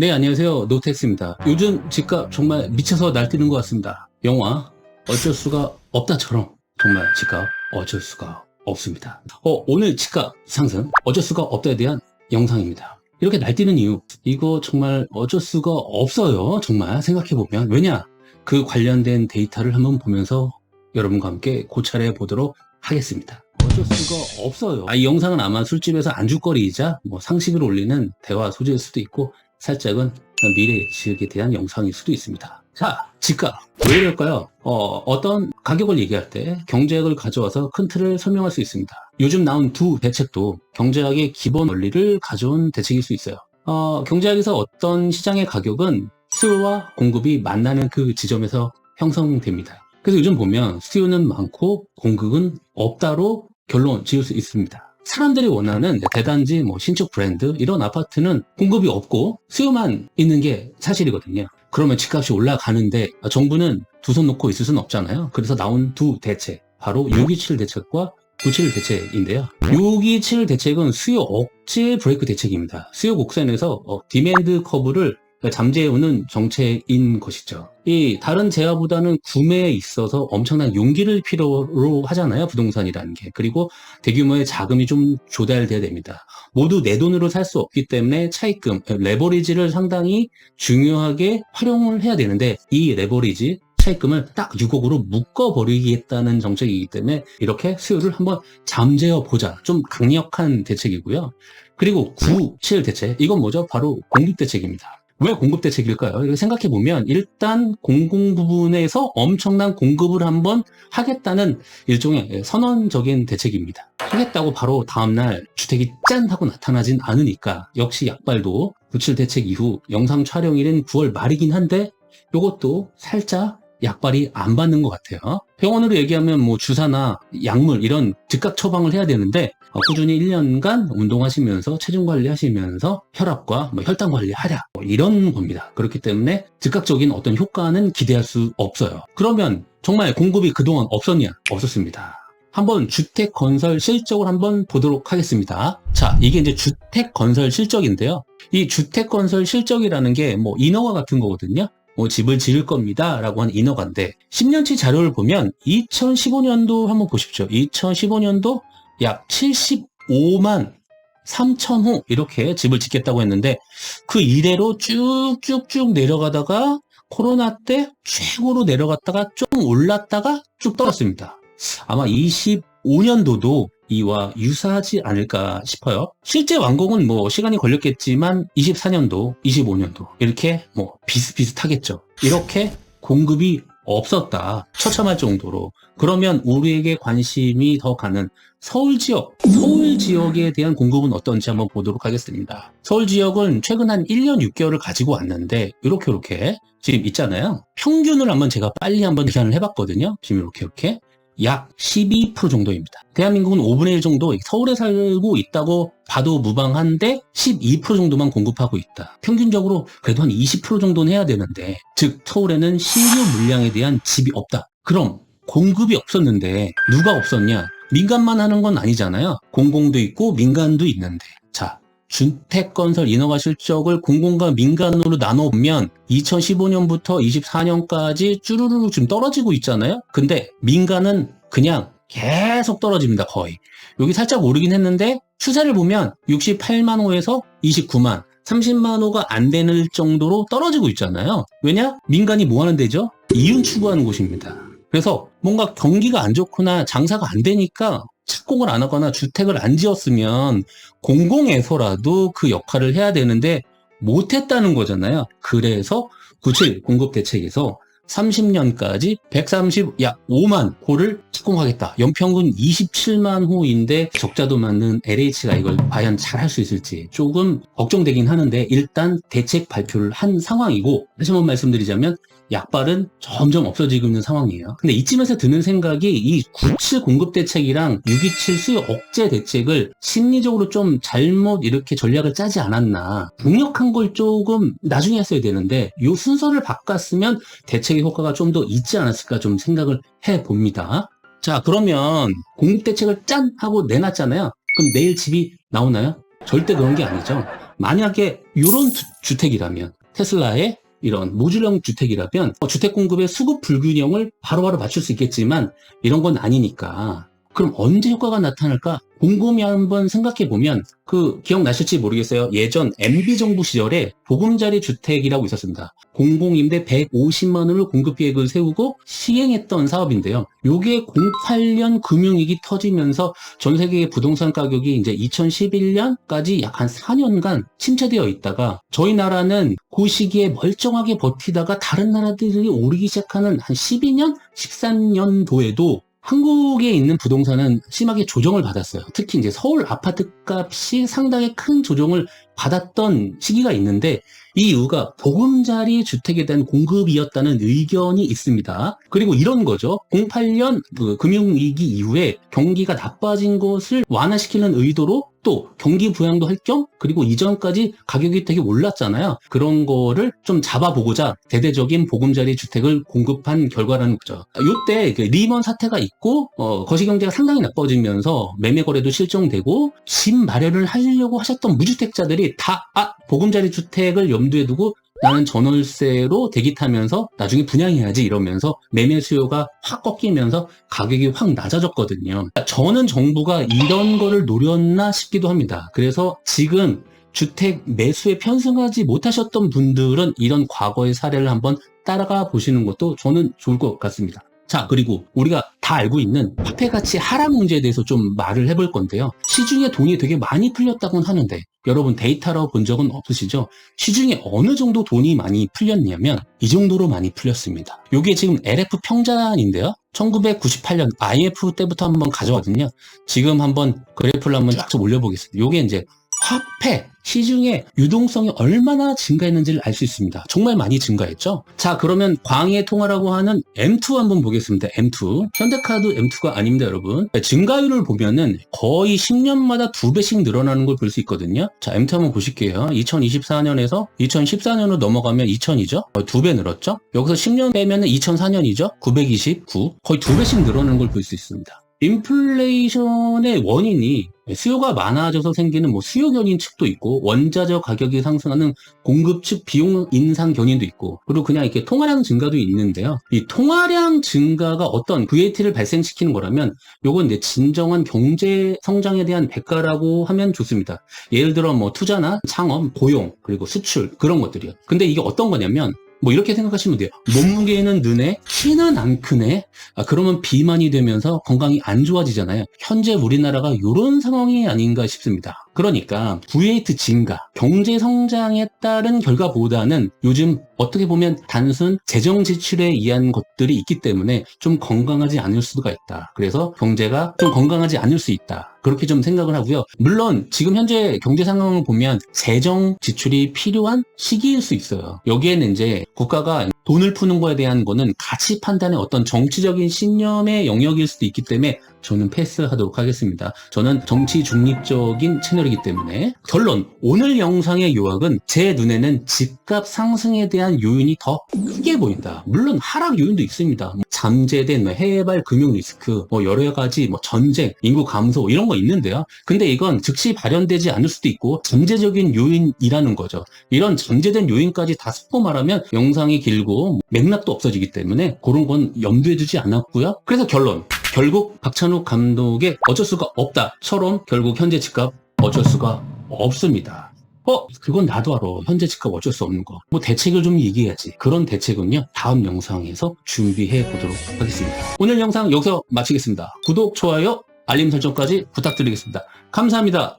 네, 안녕하세요. 노텍스입니다. 요즘 집값 정말 미쳐서 날뛰는 것 같습니다. 영화 어쩔 수가 없다처럼 정말 집값 어쩔 수가 없습니다. 어, 오늘 집값 상승 어쩔 수가 없다에 대한 영상입니다. 이렇게 날뛰는 이유 이거 정말 어쩔 수가 없어요. 정말 생각해보면 왜냐 그 관련된 데이터를 한번 보면서 여러분과 함께 고찰해 보도록 하겠습니다. 어쩔 수가 없어요. 아, 이 영상은 아마 술집에서 안주거리이자 뭐 상식을 올리는 대화 소재일 수도 있고 살짝은 미래 예측에 대한 영상일 수도 있습니다. 자, 집값. 왜 이럴까요? 어, 어떤 가격을 얘기할 때 경제학을 가져와서 큰 틀을 설명할 수 있습니다. 요즘 나온 두 대책도 경제학의 기본 원리를 가져온 대책일 수 있어요. 어, 경제학에서 어떤 시장의 가격은 수요와 공급이 만나는 그 지점에서 형성됩니다. 그래서 요즘 보면 수요는 많고 공급은 없다로 결론 지을 수 있습니다. 사람들이 원하는 대단지, 뭐 신축 브랜드 이런 아파트는 공급이 없고 수요만 있는 게 사실이거든요. 그러면 집값이 올라가는데 정부는 두 손 놓고 있을 수는 없잖아요. 그래서 나온 두 대책, 바로 627 대책과 97 대책인데요. 627 대책은 수요 억제 브레이크 대책입니다. 수요 곡선에서 어, 디맨드 커브를 잠재우는 정책인 것이죠. 이 다른 재화보다는 구매에 있어서 엄청난 용기를 필요로 하잖아요. 부동산이라는 게. 그리고 대규모의 자금이 좀 조달돼야 됩니다. 모두 내 돈으로 살 수 없기 때문에 차입금, 레버리지를 상당히 중요하게 활용을 해야 되는데 이 레버리지 차입금을 딱 6억으로 묶어버리겠다는 정책이기 때문에 이렇게 수요를 한번 잠재워 보자. 좀 강력한 대책이고요. 그리고 9, 7 대책. 이건 뭐죠? 바로 공급 대책입니다. 왜 공급 대책일까요? 이렇게 생각해 보면 일단 공공 부분에서 엄청난 공급을 한번 하겠다는 일종의 선언적인 대책입니다. 하겠다고 바로 다음날 주택이 짠 하고 나타나진 않으니까 역시 약발도 97 대책 이후 영상 촬영일인 9월 말이긴 한데 이것도 살짝 약발이 안 받는 것 같아요. 병원으로 얘기하면 뭐 주사나 약물 이런 즉각 처방을 해야 되는데 어, 꾸준히 1년간 운동하시면서 체중 관리하시면서 혈압과 뭐 혈당 관리하랴 뭐 이런 겁니다. 그렇기 때문에 즉각적인 어떤 효과는 기대할 수 없어요. 그러면 정말 공급이 그동안 없었냐? 없었습니다. 한번 주택 건설 실적을 한번 보도록 하겠습니다. 자, 이게 이제 주택 건설 실적인데요. 이 주택 건설 실적이라는 게 뭐 인허가 같은 거거든요. 뭐 집을 지을 겁니다. 라고 한 인허가인데 10년치 자료를 보면 2015년도 한번 보십시오. 2015년도 약 75만 3천 호 이렇게 집을 짓겠다고 했는데 그 이래로 쭉쭉쭉 내려가다가 코로나 때 최고로 내려갔다가 좀 올랐다가 쭉 떨어졌습니다. 아마 25년도도 이와 유사하지 않을까 싶어요. 실제 완공은 뭐 시간이 걸렸겠지만 24년도, 25년도 이렇게 뭐 비슷비슷하겠죠. 이렇게 공급이 없었다. 처참할 정도로. 그러면 우리에게 관심이 더 가는 서울 지역, 서울 지역에 대한 공급은 어떤지 한번 보도록 하겠습니다. 서울 지역은 최근 한 1년 6개월을 가지고 왔는데 이렇게 이렇게 지금 있잖아요. 평균을 한번 제가 빨리 한번 계산을 해봤거든요. 지금 이렇게 이렇게 약 12% 정도입니다. 대한민국은 5분의 1 정도 서울에 살고 있다고 봐도 무방한데 12% 정도만 공급하고 있다. 평균적으로 그래도 한 20% 정도는 해야 되는데 즉 서울에는 신규 물량에 대한 집이 없다. 그럼 공급이 없었는데 누가 없었냐? 민간만 하는 건 아니잖아요. 공공도 있고 민간도 있는데 자 주택건설 인허가 실적을 공공과 민간으로 나눠보면 2015년부터 24년까지 쭈루루루 지금 떨어지고 있잖아요. 근데 민간은 그냥 계속 떨어집니다. 거의. 여기 살짝 오르긴 했는데 추세를 보면 68만 호에서 29만 30만 호가 안 되는 정도로 떨어지고 있잖아요. 왜냐? 민간이 뭐 하는 데죠? 이윤 추구하는 곳입니다. 그래서 뭔가 경기가 안 좋거나 장사가 안 되니까 착공을 안 하거나 주택을 안 지었으면 공공에서라도 그 역할을 해야 되는데 못했다는 거잖아요. 그래서 97 공급 대책에서 30년까지 130, 약 5만 호를 착공하겠다. 연평균 27만 호인데 적자도 맞는 LH가 이걸 과연 잘 할 수 있을지 조금 걱정되긴 하는데 일단 대책 발표를 한 상황이고 다시 한번 말씀드리자면 약발은 점점 없어지고 있는 상황이에요. 근데 이쯤에서 드는 생각이 이 97 공급 대책이랑 627 수요 억제 대책을 심리적으로 좀 잘못 이렇게 전략을 짜지 않았나. 강력한 걸 조금 나중에 했어야 되는데 이 순서를 바꿨으면 대책의 효과가 좀 더 있지 않았을까 좀 생각을 해 봅니다. 자, 그러면 공급 대책을 짠 하고 내놨잖아요. 그럼 내일 집이 나오나요? 절대 그런 게 아니죠. 만약에 이런 주택이라면 테슬라의 이런 모듈형 주택이라면 어, 주택 공급의 수급 불균형을 바로 바로 맞출 수 있겠지만 이런 건 아니니까 그럼 언제 효과가 나타날까? 곰곰이 한번 생각해 보면 그 기억나실지 모르겠어요. 예전 MB 정부 시절에 보금자리 주택이라고 있었습니다. 공공임대 150만 원을 공급 계획을 세우고 시행했던 사업인데요. 요게 08년 금융위기 터지면서 전 세계의 부동산 가격이 이제 2011년까지 약 한 4년간 침체되어 있다가 저희 나라는 그 시기에 멀쩡하게 버티다가 다른 나라들이 오르기 시작하는 한 12년, 13년도에도 한국에 있는 부동산은 심하게 조정을 받았어요. 특히 이제 서울 아파트 값이 상당히 큰 조정을 받았던 시기가 있는데 이 이유가 보금자리 주택에 대한 공급이었다는 의견이 있습니다. 그리고 이런 거죠. 08년 그 금융위기 이후에 경기가 나빠진 것을 완화시키는 의도로 또 경기 부양도 할 겸 그리고 이전까지 가격이 되게 올랐잖아요. 그런 거를 좀 잡아보고자 대대적인 보금자리 주택을 공급한 결과라는 거죠. 이때 그 리먼 사태가 있고 어, 거시경제가 상당히 나빠지면서 매매 거래도 실종되고 집 마련을 하려고 하셨던 무주택자들이 다 아, 보금자리 주택을 염두에 두고 나는 전월세로 대기 타면서 나중에 분양해야지 이러면서 매매 수요가 확 꺾이면서 가격이 확 낮아졌거든요. 저는 정부가 이런 거를 노렸나 싶기도 합니다. 그래서 지금 주택 매수에 편승하지 못하셨던 분들은 이런 과거의 사례를 한번 따라가 보시는 것도 저는 좋을 것 같습니다. 자, 그리고 우리가 다 알고 있는 화폐 가치 하락 문제에 대해서 좀 말을 해볼 건데요. 시중에 돈이 되게 많이 풀렸다고는 하는데 여러분 데이터로 본 적은 없으시죠? 시중에 어느 정도 돈이 많이 풀렸냐면 이 정도로 많이 풀렸습니다. 이게 지금 LF 평단인데요. 1998년 IF 때부터 한번 가져왔거든요. 지금 한번 그래프를 한번 쫙 올려보겠습니다. 이게 이제 화폐 시중의 유동성이 얼마나 증가했는지를 알 수 있습니다. 정말 많이 증가했죠? 자, 그러면 광의 통화라고 하는 M2 한번 보겠습니다. M2. 현대카드 M2가 아닙니다, 여러분. 증가율을 보면은 거의 10년마다 두 배씩 늘어나는 걸 볼 수 있거든요. 자, M2 한번 보실게요. 2024년에서 2014년으로 넘어가면 2000이죠? 거의 두 배 늘었죠? 여기서 10년 빼면은 2004년이죠? 929. 거의 두 배씩 늘어나는 걸 볼 수 있습니다. 인플레이션의 원인이 수요가 많아져서 생기는 뭐 수요 견인 측도 있고 원자재 가격이 상승하는 공급 측 비용 인상 견인도 있고 그리고 그냥 이렇게 통화량 증가도 있는데요. 이 통화량 증가가 어떤 VAT를 발생시키는 거라면 요건 이제 진정한 경제 성장에 대한 대가라고 하면 좋습니다. 예를 들어 뭐 투자나 창업, 고용 그리고 수출 그런 것들이요. 근데 이게 어떤 거냐면 뭐 이렇게 생각하시면 돼요. 몸무게는 느네, 키는 안 크네. 아, 그러면 비만이 되면서 건강이 안 좋아지잖아요. 현재 우리나라가 이런 상황이 아닌가 싶습니다. 그러니까 V8 증가, 경제 성장에 따른 결과보다는 요즘 어떻게 보면 단순 재정 지출에 의한 것들이 있기 때문에 좀 건강하지 않을 수가 있다. 그래서 경제가 좀 건강하지 않을 수 있다. 그렇게 좀 생각을 하고요. 물론 지금 현재 경제 상황을 보면 재정 지출이 필요한 시기일 수 있어요. 여기에는 이제 국가가 돈을 푸는 거에 대한 거는 가치 판단의 어떤 정치적인 신념의 영역일 수도 있기 때문에 저는 패스하도록 하겠습니다. 저는 정치 중립적인 채널이기 때문에 결론 오늘 영상의 요약은 제 눈에는 집값 상승에 대한 요인이 더 크게 보인다. 물론 하락 요인도 있습니다. 뭐 잠재된 뭐 해외발 금융 리스크, 뭐 여러 가지 뭐 전쟁, 인구 감소 이런 거 있는데요. 근데 이건 즉시 발현되지 않을 수도 있고 잠재적인 요인이라는 거죠. 이런 잠재된 요인까지 다 스포 말하면 영상이 길고 맥락도 없어지기 때문에 그런 건 염두에 두지 않았고요. 그래서 결론 결국 박찬욱 감독의 어쩔 수가 없다처럼 결국 현재 집값 어쩔 수가 없습니다. 어, 그건 나도 알아. 현재 집값 어쩔 수 없는 거. 뭐 대책을 좀 얘기해야지. 그런 대책은요, 다음 영상에서 준비해 보도록 하겠습니다. 오늘 영상 여기서 마치겠습니다. 구독, 좋아요, 알림 설정까지 부탁드리겠습니다. 감사합니다.